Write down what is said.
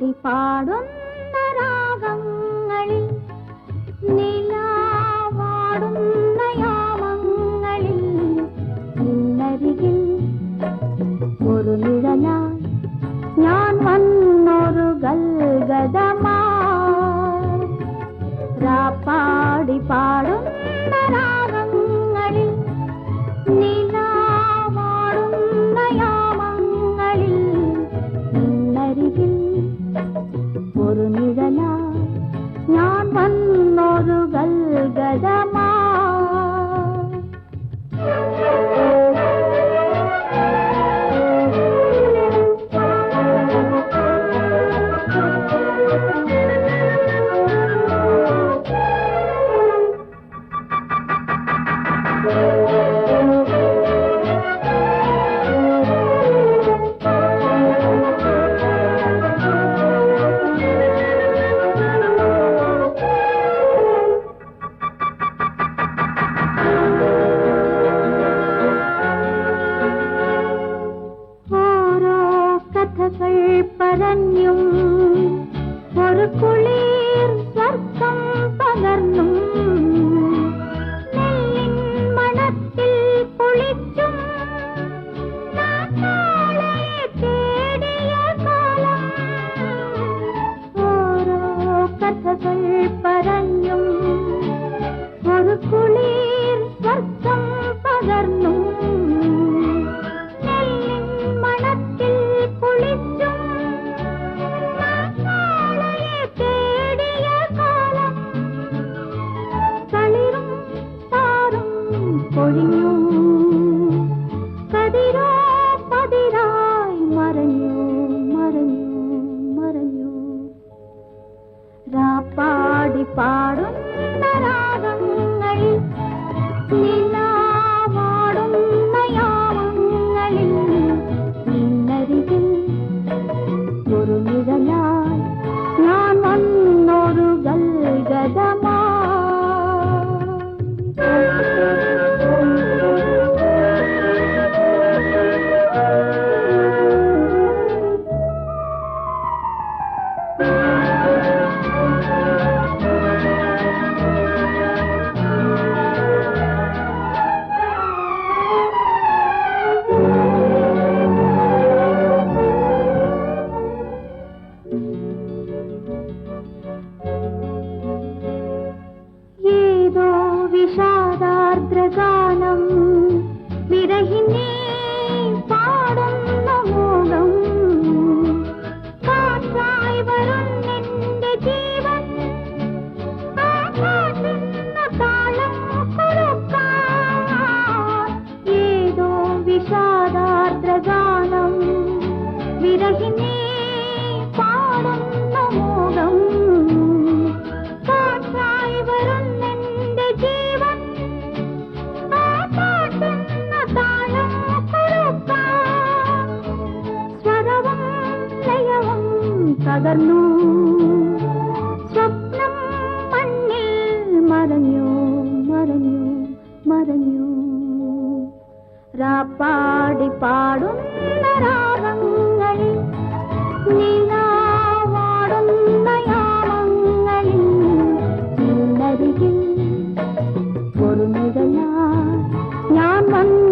പാടി പാടുന്ന രാഗങ്ങളിൽ നിലാവാടുന്ന യാമങ്ങളിൽ നിന്നരികിൽ ഒരു നിഴലായി ഞാൻ വന്നൊരു ഗൽഗതമാ പാടി പാടുന്ന പറഞ്ഞും ഒരു പൊഴിഞ്ഞു. കതിരോ പതിരായി മറഞ്ഞു മറഞ്ഞു മറഞ്ഞു. രാപ്പാടി പാടുന്ന രാഗങ്ങളിൽ मन्त्रगानम् തകർന്നു സ്വപ്നം മണ്ണിൽ മറഞ്ഞു മറഞ്ഞു മറഞ്ഞു. രാപ്പാടി പാടുന്ന രാഗങ്ങളിൽ നിലാവാടുന്ന യാമങ്ങളിൽ നിന്നരികിൽ ഒരു നിഴലായി ഞാൻ വന്നൊരു